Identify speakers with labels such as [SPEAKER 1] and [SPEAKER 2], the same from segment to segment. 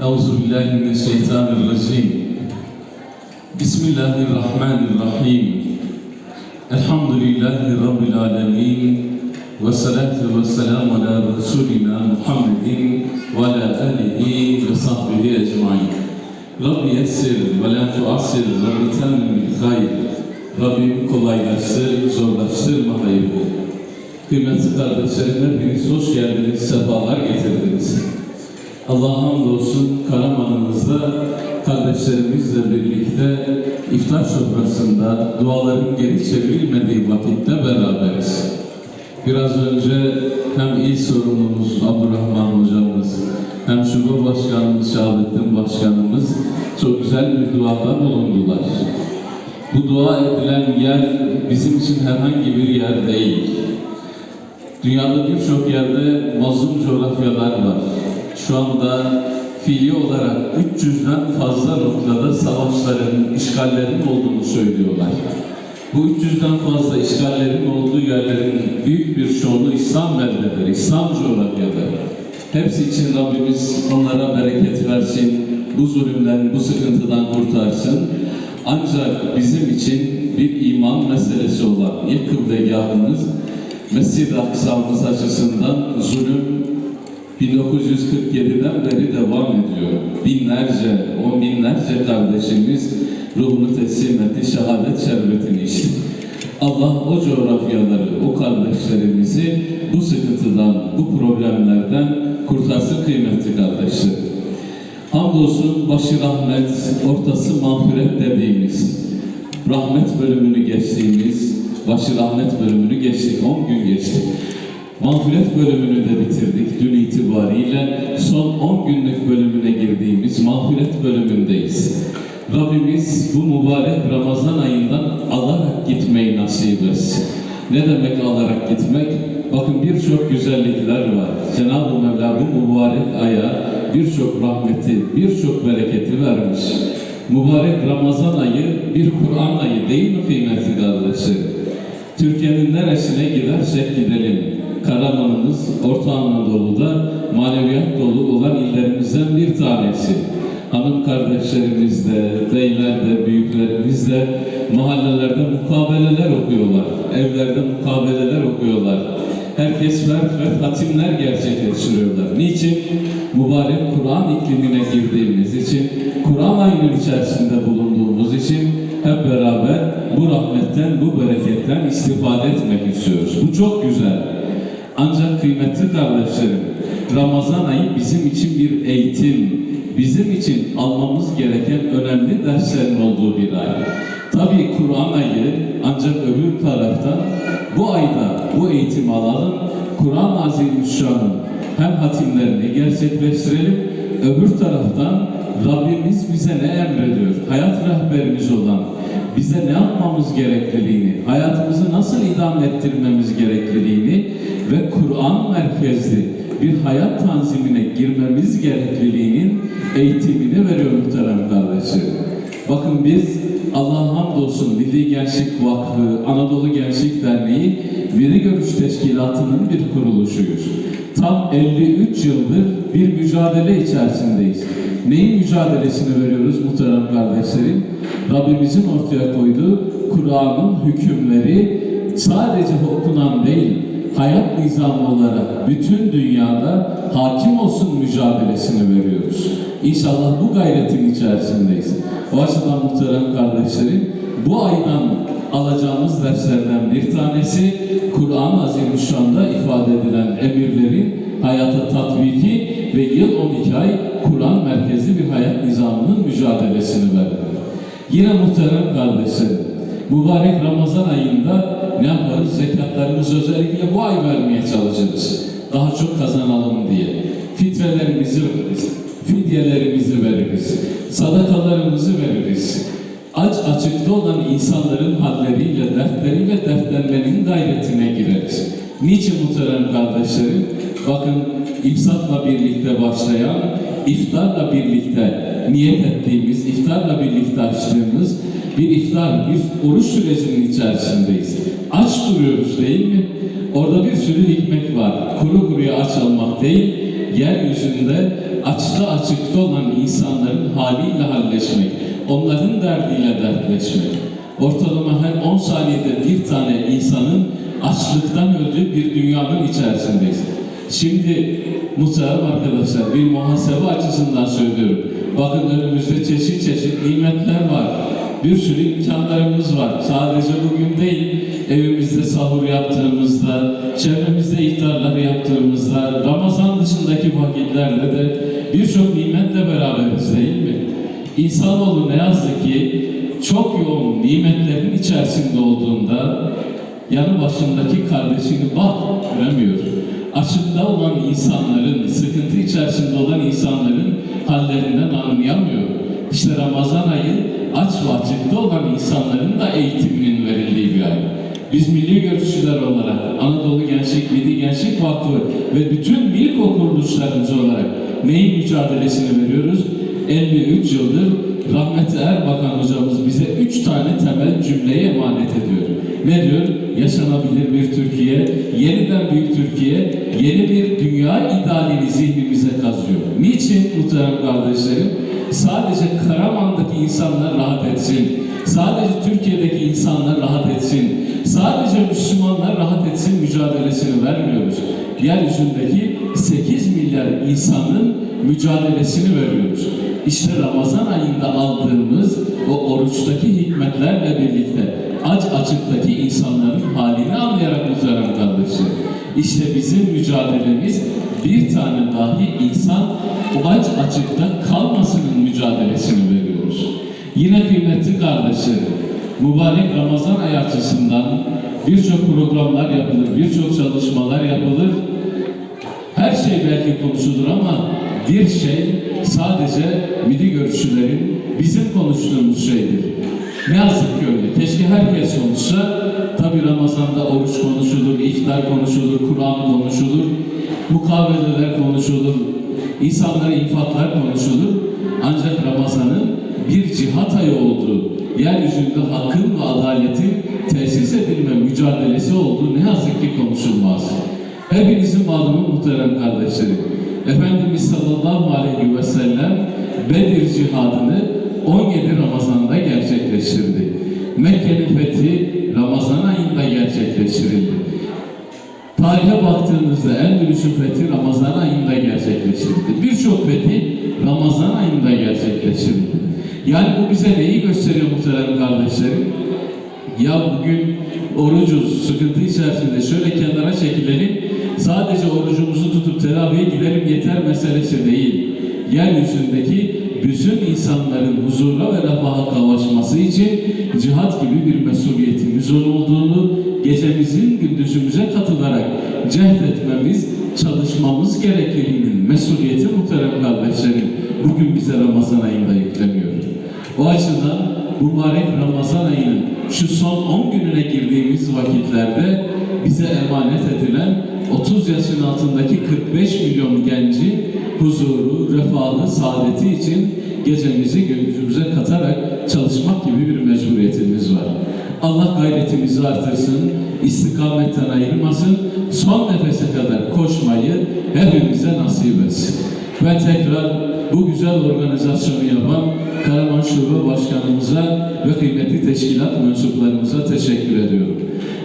[SPEAKER 1] أعوذ بالله من الشيطان الرجيم بسم الله الرحمن الرحيم الحمد لله رب العالمين والصلاة والسلام على رسولنا محمد وعلى آله وصحبه أجمعين رب يسر ولا تعسر رب تمم بالخير Rabbim kolaylaştır, zorlaştırma hayırlı. Kıymetli kardeşlerim hepiniz hoş geldiniz, sefalar getirdiniz. Allah'a hamdolsun Karaman'ımızda kardeşlerimizle birlikte iftar sofrasında duaların geri çevrilmediği vakitte beraberiz. Biraz önce hem il sorumlumuz Abdurrahman hocamız hem şube başkanımız Şahabettin başkanımız çok güzel bir duada bulundular. Bu dua edilen yer bizim için herhangi bir yer değil. Dünyada birçok yerde mazlum coğrafyalar var. Şu anda fiili olarak 300'den fazla noktada savaşların, işgallerin olduğunu söylüyorlar. Bu 300'den fazla işgallerin olduğu yerlerin büyük bir çoğunluğu İslam beldeleri, İslam coğrafyaları. Hepsi için Rabbimiz onlara bereket versin, bu zulümden, bu sıkıntıdan kurtarsın. Ancak bizim için bir iman meselesi olan ya kıblegahımız, Mescid-i Aksa'mız açısından zulüm 1947'den beri devam ediyor. Binlerce, on binlerce kardeşimiz ruhunu teslim etti, şehadet şerbetini içti. Allah o coğrafyaları, o kardeşlerimizi bu sıkıntıdan, bu problemlerden kurtarsın kıymetli kardeşlerim. Hamdolsun başı rahmet, ortası mağfiret dediğimiz, rahmet bölümünü geçtiğimiz, başı rahmet bölümünü geçtik, 10 gün geçtik. Mağfiret bölümünü de bitirdik dün itibariyle. Son 10 günlük bölümüne girdiğimiz mağfiret bölümündeyiz. Rabbimiz bu mübarek Ramazan ayından alarak gitmeyi nasip etsin. Ne demek alarak gitmek? Bakın birçok güzellikler var. Cenab-ı Mevla bu mübarek aya birçok rahmeti, birçok bereketi vermiş. Mübarek Ramazan ayı bir Kur'an ayı değil mi kıymetli kardeşlerim? Türkiye'nin neresine gidersek gidelim. Karamanımız Orta Anadolu'da maneviyat dolu olan illerimizden bir tanesi. Hanım kardeşlerimiz de, beyler de, büyüklerimiz de mahallelerde mukabeleler okuyorlar. Evlerde mukabeleler okuyorlar. Herkes fert fert hatimler gerçekleştiriyorlar. Niçin? Mübarek Kur'an iklimine girdiğimiz için, Kur'an ayının içerisinde bulunduğumuz için hep beraber bu rahmetten, bu bereketten istifade etmek istiyoruz. Bu çok güzel. Ancak kıymetli kardeşlerim, Ramazan ayı bizim için bir eğitim, bizim için almamız gereken önemli derslerin olduğu bir ay. Tabii Kur'an ayı ancak öbür taraftan bu ayda bu eğitimi alalım, Kur'an Azimüşşan'ın hem hatimlerini gerçekleştirelim, öbür taraftan Rabbimiz bize ne emrediyor? Hayat rehberimiz olan bize ne yapmamız gerekliliğini, hayatımızı nasıl idam ettirmemiz gerekliliğini ve Kur'an merkezli bir hayat tanzimine girmemiz gerekliliğinin eğitimini veriyor muhterem kardeşlerim. Bakın biz Allah'a hamdolsun Milli Gençlik Vakfı, Anadolu Gençlik Derneği Veri Görüş Teşkilatı'nın bir kuruluşuyuz. Tam 53 yıldır bir mücadele içerisindeyiz. Neyin mücadelesini veriyoruz muhterem kardeşlerim? Rabbimizin ortaya koyduğu Kur'an'ın hükümleri sadece okunan değil, hayat nizamı olarak bütün dünyada hakim olsun mücadelesini veriyoruz. İnşallah bu gayretin içerisindeyiz. O açıdan muhterem kardeşlerim, bu aydan alacağımız derslerden bir tanesi Kur'an-ı Azimüşşan'da ifade edilen emirlerin hayata tatbiki ve yıl 12 ay Kur'an merkezli bir hayat nizamının mücadelesini vermek. Yine muhterem kardeşlerim, mübarek Ramazan ayında ne yaparız? Zekatlarımızı özellikle bu ay vermeye çalışırız. Daha çok kazanalım diye. Fitrelerimizi veririz, fidyelerimizi veririz, sadakalarımızı veririz. Aç açıkta olan insanların halleriyle, dertleriyle dertlenmenin gayretine gireriz. Niçin muhterem kardeşlerim? Bakın imsakla birlikte başlayan, iftarla birlikte niyet ettiğimiz, iftarla birlikte açtığımız bir iftar, bir oruç sürecinin içerisindeyiz. Aç duruyoruz değil mi? Orada bir sürü hikmet var. Kuru kuruya aç olmak değil, yeryüzünde açta açıkta olan insanların haliyle halleşmek, onların derdiyle dertleşmek. Ortalama her 10 saniyede bir tane insanın açlıktan öldüğü bir dünyanın içerisindeyiz. Şimdi muhterem arkadaşlar bir muhasebe açısından söylüyorum. Bakın önümüzde çeşit çeşit nimetler var. Bir sürü imkanlarımız var. Sadece bugün değil, evimizde sahur yaptığımızda, çevremizde iftarlar yaptığımızda, Ramazan dışındaki vakitlerde de birçok nimetle beraberiz değil mi? İnsanoğlu ne yazık ki çok yoğun nimetlerin içerisinde olduğunda yanı başındaki kardeşini bak göremiyor. Açıkta olan insanların, sıkıntı içerisinde olan insanların hallerinden anlayamıyor. İşte Ramazan ayı aç ve açıkta olan insanların da eğitiminin verildiği bir ay. Biz milli görüşçüler olarak Anadolu Gençlik, Milli Gençlik Vakfı ve bütün milk kuruluşlarımız olarak neyin mücadelesini veriyoruz? 53 yıldır rahmetli Erbakan hocamız bize üç tane temel cümleyi emanet ediyor. Ne diyor? Yaşanabilir bir Türkiye, yeniden büyük Türkiye, yeni bir dünya idealini zihnimize kazıyor. Niçin muhterem kardeşlerim? Sadece Karaman'daki insanlar rahat etsin. Sadece Türkiye'deki insanlar rahat etsin. Sadece Müslümanlar rahat etsin mücadelesini vermiyoruz. Yeryüzündeki 8 milyar insanın mücadelesini veriyoruz. İşte Ramazan ayında aldığımız o oruçtaki hikmetlerle birlikte aç açıktaki insanların halini anlayarak muhterem kardeşlerim. İşte bizim mücadelemiz bir tane dahi insan o aç açıkta kalmasının mücadelesini veriyoruz. Yine kıymetli kardeşlerim, mübarek Ramazan ayı açısından birçok programlar yapılır, birçok çalışmalar yapılır. Her şey belki konuşulur ama bir şey sadece milli görüşçülerin bizim konuştuğumuz şeydir. Ne yazık ki öyle. Keşke herkes konuşsa. Tabi Ramazan'da oruç konuşulur, iftar konuşulur, Kur'an konuşulur, mukaveleler konuşulur, insanlara infaklar konuşulur. Ancak Ramazan'ın bir cihat ayı olduğu, yeryüzünde hakkın ve adaletin tesis edilme mücadelesi olduğu ne yazık ki konuşulmaz. Hepinizin malumu muhterem kardeşlerim. Efendimiz sallallahu aleyhi ve sellem Bedir cihadını 17 Ramazan'da gerçekleştirdi. Mekke'nin fethi Ramazan ayında gerçekleştirildi. Tarihe baktığınızda Endülüs'ün fethi Ramazan ayında gerçekleştirildi. Birçok fethi Ramazan ayında gerçekleştirildi. Yani bu bize neyi gösteriyor muhterem kardeşlerim? Ya bugün orucuz, sıkıntı içerisinde şöyle kenara çekilelim, sadece orucumuzu tutup teravihe gidelim yeter meselesi değil. Yeryüzündeki bütün insanların huzura ve refaha kavuşması için cihat gibi bir mesuliyetimiz olduğunu, gecemizin gündüzümüze katılarak cehd etmemiz, çalışmamız gerekliliğinin mesuliyeti muhterem kardeşlerim bugün bize Ramazan ayında yükleniyor. O açıdan mübarek Ramazan ayının şu son 10 gününe girdiğimiz vakitlerde yaşın altındaki 45 milyon gencin huzuru, refahı, saadeti için gecemizi gündüzümüze katarak çalışmak gibi bir mecburiyetimiz var. Allah gayretimizi artırsın, istikametten ayırmasın, son nefese kadar koşmayı hepimize nasip etsin. Ve tekrar bu güzel organizasyonu yapan Karaman Şube Başkanımıza ve kıymetli teşkilat mensuplarımıza teşekkür ediyorum.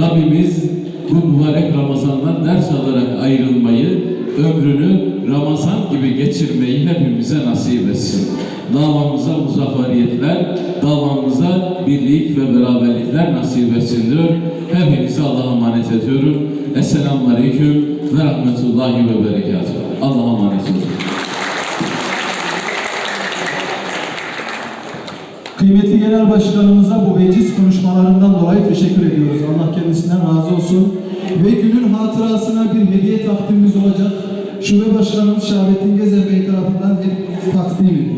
[SPEAKER 1] Rabbimiz bu mübarek Ramazan'dan ders alarak ayrılmayı, ömrünü Ramazan gibi geçirmeyi hepimize nasip etsin. Davamıza muzafferiyetler, davamıza birlik ve beraberlikler nasip etsin diyor. Hepinizi Allah'a emanet ediyorum. Esselamu Aleyküm ve Rahmetullahi ve Berekatuhu. Allah'a emanet olun.
[SPEAKER 2] Kıymetli Genel Başkanımıza bu veciz konuşmalarından teşekkür ediyoruz. Allah kendisinden razı olsun. Ve günün hatırasına bir hediye takdimimiz olacak. Şube Başkanımız Şahabettin Gezer Bey tarafından hediye takdim ediyoruz.